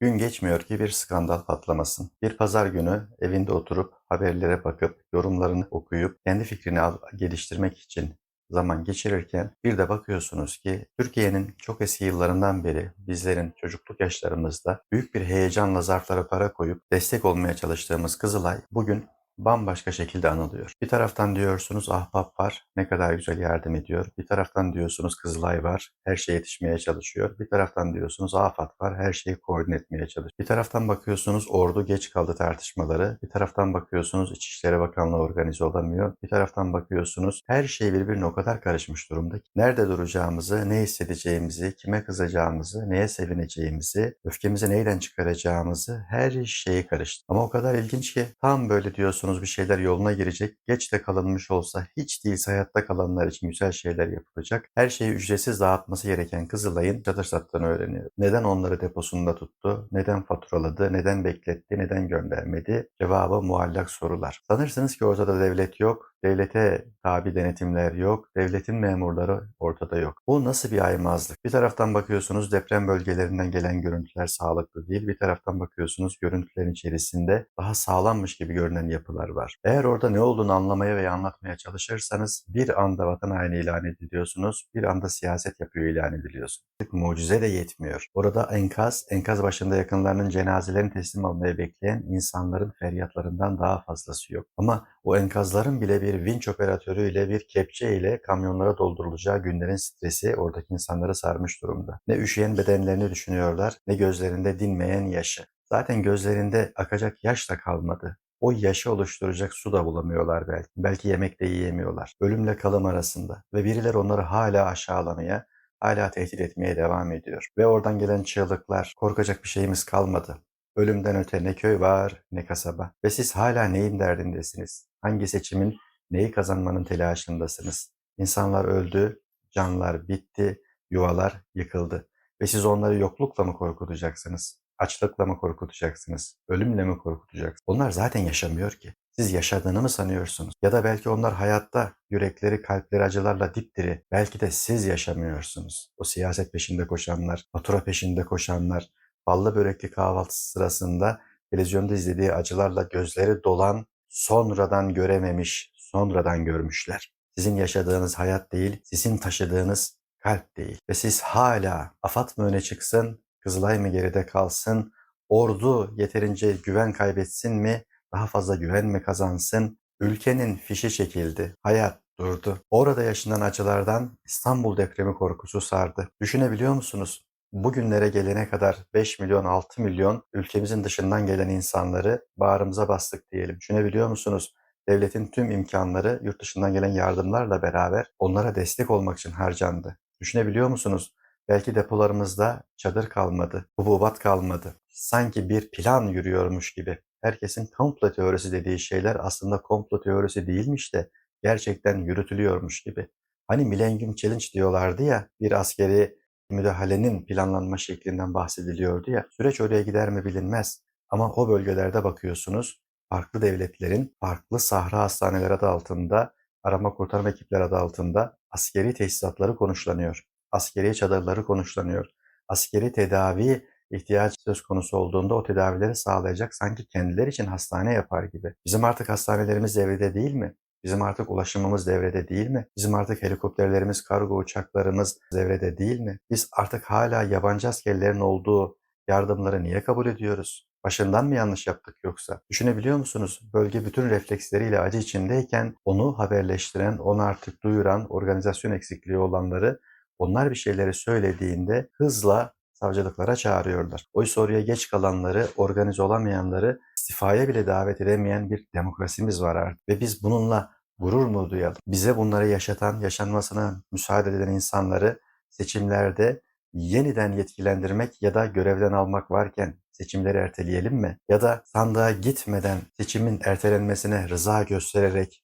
Gün geçmiyor ki bir skandal patlamasın. Bir pazar günü evinde oturup haberlere bakıp yorumlarını okuyup kendi fikrini geliştirmek için zaman geçirirken bir de bakıyorsunuz ki Türkiye'nin çok eski yıllarından beri bizlerin çocukluk yaşlarımızda büyük bir heyecanla zarflara para koyup destek olmaya çalıştığımız Kızılay bugün bambaşka şekilde anılıyor. Bir taraftan diyorsunuz ahbap var, ne kadar güzel yardım ediyor. Bir taraftan diyorsunuz Kızılay var, her şey yetişmeye çalışıyor. Bir taraftan diyorsunuz AFAD var, her şeyi koordine etmeye çalışıyor. Bir taraftan bakıyorsunuz ordu geç kaldı tartışmaları. Bir taraftan bakıyorsunuz İçişleri Bakanlığı organize olamıyor. Bir taraftan bakıyorsunuz her şey birbirine o kadar karışmış durumda ki. Nerede duracağımızı, ne hissedeceğimizi, kime kızacağımızı, neye sevineceğimizi, öfkemizi neyden çıkaracağımızı her şeyi karıştı. Ama o kadar ilginç ki tam böyle diyorsunuz bir şeyler yoluna girecek. Geç de kalınmış olsa hiç değilse hayatta kalanlar için güzel şeyler yapılacak. Her şeyi ücretsiz dağıtması gereken Kızılay'ın çadır sattığını öğreniyor. Neden onları deposunda tuttu? Neden faturaladı? Neden bekletti? Neden göndermedi? Cevabı muallak sorular. Sanırsınız ki ortada devlet yok. Devlete tabi denetimler yok. Devletin memurları ortada yok. Bu nasıl bir aymazlık? Bir taraftan bakıyorsunuz deprem bölgelerinden gelen görüntüler sağlıklı değil. Bir taraftan bakıyorsunuz görüntülerin içerisinde daha sağlammış gibi görünen yapılar var. Eğer orada ne olduğunu anlamaya veya anlatmaya çalışırsanız bir anda vatan haini ilan ediliyorsunuz. Bir anda siyaset yapıyor ilan ediliyorsunuz. Mucize de yetmiyor. Orada enkaz, enkaz başında yakınlarının cenazelerini teslim almaya bekleyen insanların feryatlarından daha fazlası yok. Ama o enkazların bile bir vinç operatörüyle bir kepçe ile kamyonlara doldurulacağı günlerin stresi oradaki insanları sarmış durumda. Ne üşüyen bedenlerini düşünüyorlar ne gözlerinde dinmeyen yaşı. Zaten gözlerinde akacak yaş da kalmadı. O yaşı oluşturacak su da bulamıyorlar belki. Belki yemek de yiyemiyorlar. Ölümle kalım arasında. Ve birileri onları hala aşağılamaya, hala tehdit etmeye devam ediyor. Ve oradan gelen çığlıklar, korkacak bir şeyimiz kalmadı. Ölümden öte ne köy var ne kasaba. Ve siz hala neyin derdindesiniz? Hangi seçimin neyi kazanmanın telaşındasınız? İnsanlar öldü, canlar bitti, yuvalar yıkıldı. Ve siz onları yoklukla mı korkutacaksınız? Açlıkla mı korkutacaksınız? Ölümle mi korkutacaksınız? Onlar zaten yaşamıyor ki. Siz yaşadığını mı sanıyorsunuz? Ya da belki onlar hayatta yürekleri, kalpleri acılarla dipdiri. Belki de siz yaşamıyorsunuz. O siyaset peşinde koşanlar, fatura peşinde koşanlar, ballı börekli kahvaltısı sırasında televizyonda izlediği acılarla gözleri dolan, sonradan görememiş, sonradan görmüşler. Sizin yaşadığınız hayat değil, sizin taşıdığınız kalp değil. Ve siz hala AFAD mı öne çıksın, Kızılay mı geride kalsın, ordu yeterince güven kaybetsin mi, daha fazla güven mi kazansın, ülkenin fişi çekildi, hayat durdu. Orada yaşanan acılardan İstanbul depremi korkusu sardı. Düşünebiliyor musunuz? Bugünlere gelene kadar 5 milyon 6 milyon ülkemizin dışından gelen insanları bağrımıza bastık diyelim. Düşünebiliyor musunuz? Devletin tüm imkanları yurt dışından gelen yardımlarla beraber onlara destek olmak için harcandı. Düşünebiliyor musunuz? Belki depolarımızda çadır kalmadı, hububat kalmadı. Sanki bir plan yürüyormuş gibi. Herkesin komplo teorisi dediği şeyler aslında komplo teorisi değilmiş de gerçekten yürütülüyormuş gibi. Hani Millennium Challenge diyorlardı ya bir askeri müdahalenin planlanma şeklinden bahsediliyordu ya. Süreç oraya gider mi bilinmez. Ama o bölgelerde bakıyorsunuz farklı devletlerin farklı sahra hastaneleri adı altında, arama kurtarma ekipleri adı altında askeri tesisatları konuşlanıyor. Askeri çadırları konuşlanıyor. Askeri tedavi ihtiyaç söz konusu olduğunda o tedavileri sağlayacak sanki kendileri için hastane yapar gibi. Bizim artık hastanelerimiz devrede değil mi? Bizim artık ulaşımımız devrede değil mi? Bizim artık helikopterlerimiz, kargo uçaklarımız devrede değil mi? Biz artık hala yabancı askerlerin olduğu yardımları niye kabul ediyoruz? Başından mı yanlış yaptık yoksa? Düşünebiliyor musunuz? Bölge bütün refleksleriyle acı içindeyken onu haberleştiren, onu artık duyuran, organizasyon eksikliği olanları onlar bir şeyleri söylediğinde hızla savcılıklara çağırıyorlar. Oysa oraya geç kalanları, organize olamayanları istifaya bile davet edemeyen bir demokrasimiz var artık. Ve biz bununla gurur mu duyalım? Bize bunları yaşatan, yaşanmasına müsaade eden insanları seçimlerde yeniden yetkilendirmek ya da görevden almak varken seçimleri erteleyelim mi? Ya da sandığa gitmeden seçimin ertelenmesine rıza göstererek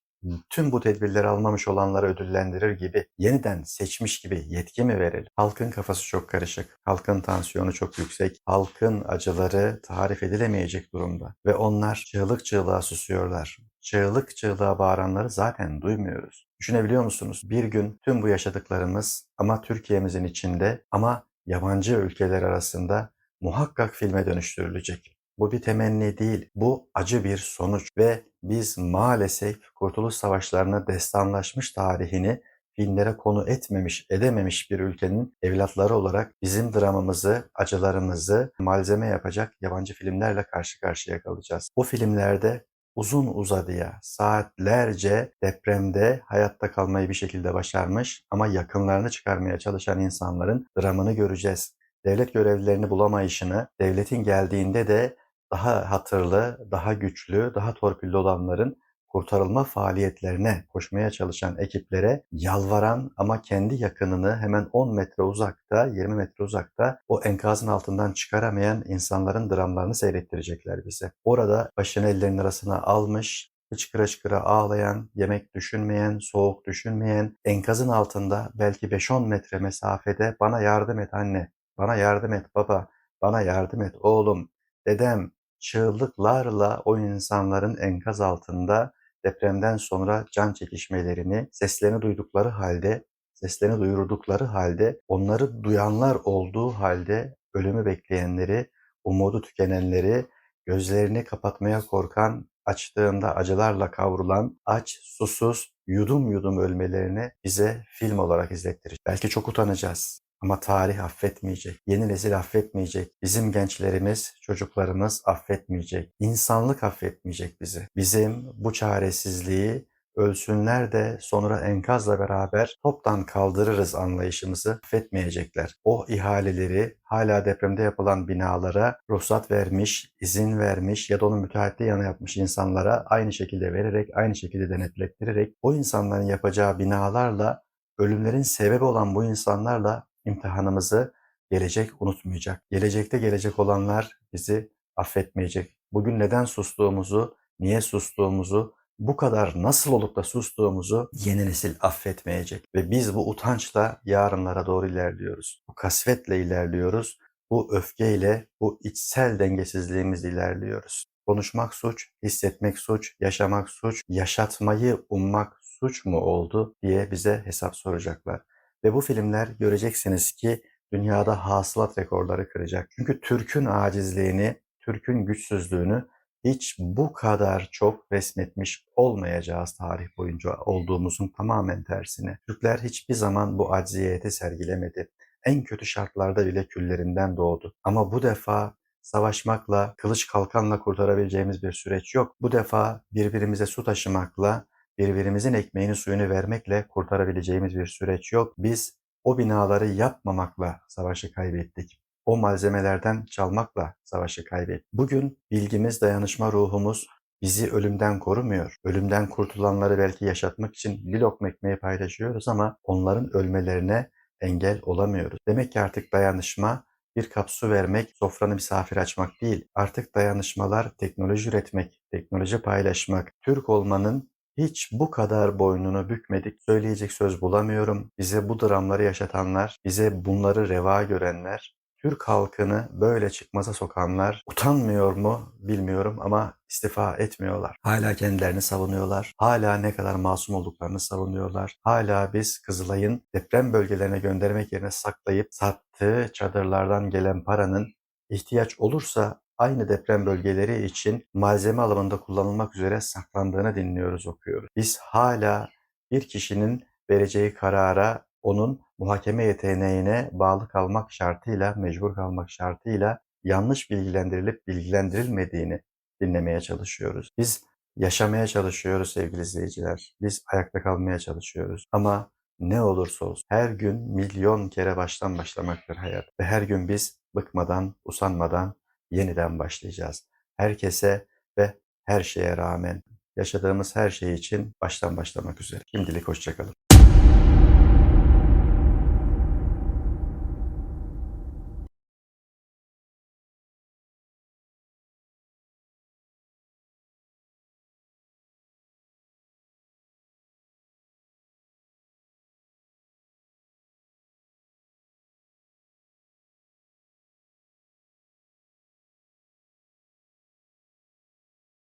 tüm bu tedbirleri almamış olanları ödüllendirir gibi yeniden seçmiş gibi yetki mi verelim? Halkın kafası çok karışık. Halkın tansiyonu çok yüksek. Halkın acıları tarif edilemeyecek durumda. Ve onlar çığlık çığlığa susuyorlar. Çığlık çığlığa bağıranları zaten duymuyoruz. Düşünebiliyor musunuz? Bir gün tüm bu yaşadıklarımız ama Türkiye'mizin içinde ama yabancı ülkeler arasında muhakkak filme dönüştürülecek. Bu bir temenni değil, bu acı bir sonuç ve biz maalesef Kurtuluş Savaşları'na destanlaşmış tarihini filmlere konu etmemiş, edememiş bir ülkenin evlatları olarak bizim dramımızı, acılarımızı malzeme yapacak yabancı filmlerle karşı karşıya kalacağız. Bu filmlerde uzun uzadıya, saatlerce depremde hayatta kalmayı bir şekilde başarmış ama yakınlarını çıkarmaya çalışan insanların dramını göreceğiz. Devlet görevlilerini bulamayışını, devletin geldiğinde de daha hatırlı, daha güçlü, daha torpilli olanların kurtarılma faaliyetlerine koşmaya çalışan ekiplere yalvaran ama kendi yakınını hemen 10 metre uzakta, 20 metre uzakta o enkazın altından çıkaramayan insanların dramlarını seyrettirecekler bize. Orada başını ellerinin arasına almış, hıçkıra hıçkıra ağlayan, yemek düşünmeyen, soğuk düşünmeyen, enkazın altında belki 5-10 metre mesafede bana yardım et anne, bana yardım et baba, bana yardım et oğlum, dedem, çığlıklarla o insanların enkaz altında depremden sonra can çekişmelerini, seslerini duydukları halde, seslerini duyurdukları halde, onları duyanlar olduğu halde ölümü bekleyenleri, umudu tükenenleri, gözlerini kapatmaya korkan, açtığında acılarla kavrulan, aç, susuz, yudum yudum ölmelerini bize film olarak izlettirecek. Belki çok utanacağız. Ama tarih affetmeyecek. Yeni nesil affetmeyecek. Bizim gençlerimiz, çocuklarımız affetmeyecek. İnsanlık affetmeyecek bizi. Bizim bu çaresizliği ölsünler de sonra enkazla beraber toptan kaldırırız anlayışımızı affetmeyecekler. O ihaleleri hala depremde yapılan binalara ruhsat vermiş, izin vermiş ya da onun müteahhitliği yana yapmış insanlara aynı şekilde vererek, aynı şekilde denetlettirerek o insanların yapacağı binalarla ölümlerin sebebi olan bu insanlarla imtihanımızı gelecek unutmayacak. Gelecekte gelecek olanlar bizi affetmeyecek. Bugün neden sustuğumuzu, niye sustuğumuzu, bu kadar nasıl olup da sustuğumuzu yeni nesil affetmeyecek. Ve biz bu utançla yarınlara doğru ilerliyoruz. Bu kasvetle ilerliyoruz. Bu öfkeyle, bu içsel dengesizliğimizle ilerliyoruz. Konuşmak suç, hissetmek suç, yaşamak suç, yaşatmayı ummak suç mu oldu diye bize hesap soracaklar. Ve bu filmler göreceksiniz ki dünyada hasılat rekorları kıracak. Çünkü Türk'ün acizliğini, Türk'ün güçsüzlüğünü hiç bu kadar çok resmetmiş olmayacağız tarih boyunca olduğumuzun tamamen tersine. Türkler hiçbir zaman bu acziyeti sergilemedi. En kötü şartlarda bile küllerinden doğdu. Ama bu defa savaşmakla, kılıç kalkanla kurtarabileceğimiz bir süreç yok. Bu defa birbirimize su taşımakla, birbirimizin ekmeğini suyunu vermekle kurtarabileceğimiz bir süreç yok. Biz o binaları yapmamakla savaşı kaybettik. O malzemelerden çalmakla savaşı kaybettik. Bugün bilgimiz, dayanışma ruhumuz bizi ölümden korumuyor. Ölümden kurtulanları belki yaşatmak için bir lokma ekmeği paylaşıyoruz ama onların ölmelerine engel olamıyoruz. Demek ki artık dayanışma bir kap su vermek, sofranı misafir açmak değil. Artık dayanışmalar teknoloji üretmek, teknoloji paylaşmak, Türk olmanın hiç bu kadar boynunu bükmedik. Söyleyecek söz bulamıyorum. Bize bu dramları yaşatanlar, bize bunları reva görenler, Türk halkını böyle çıkmaza sokanlar utanmıyor mu bilmiyorum ama istifa etmiyorlar. Hala kendilerini savunuyorlar. Hala ne kadar masum olduklarını savunuyorlar. Hala biz Kızılay'ın deprem bölgelerine göndermek yerine saklayıp sattığı çadırlardan gelen paranın ihtiyaç olursa aynı deprem bölgeleri için malzeme alımında kullanılmak üzere saklandığını dinliyoruz, okuyoruz. Biz hala bir kişinin vereceği karara onun muhakeme yeteneğine bağlı kalmak şartıyla, mecbur kalmak şartıyla yanlış bilgilendirilip bilgilendirilmediğini dinlemeye çalışıyoruz. Biz yaşamaya çalışıyoruz sevgili izleyiciler. Biz ayakta kalmaya çalışıyoruz. Ama ne olursa olsun her gün milyon kere baştan başlamaktır hayat. Ve her gün biz bıkmadan, usanmadan yeniden başlayacağız. Herkese ve her şeye rağmen yaşadığımız her şey için baştan başlamak üzere. Şimdilik hoşçakalın.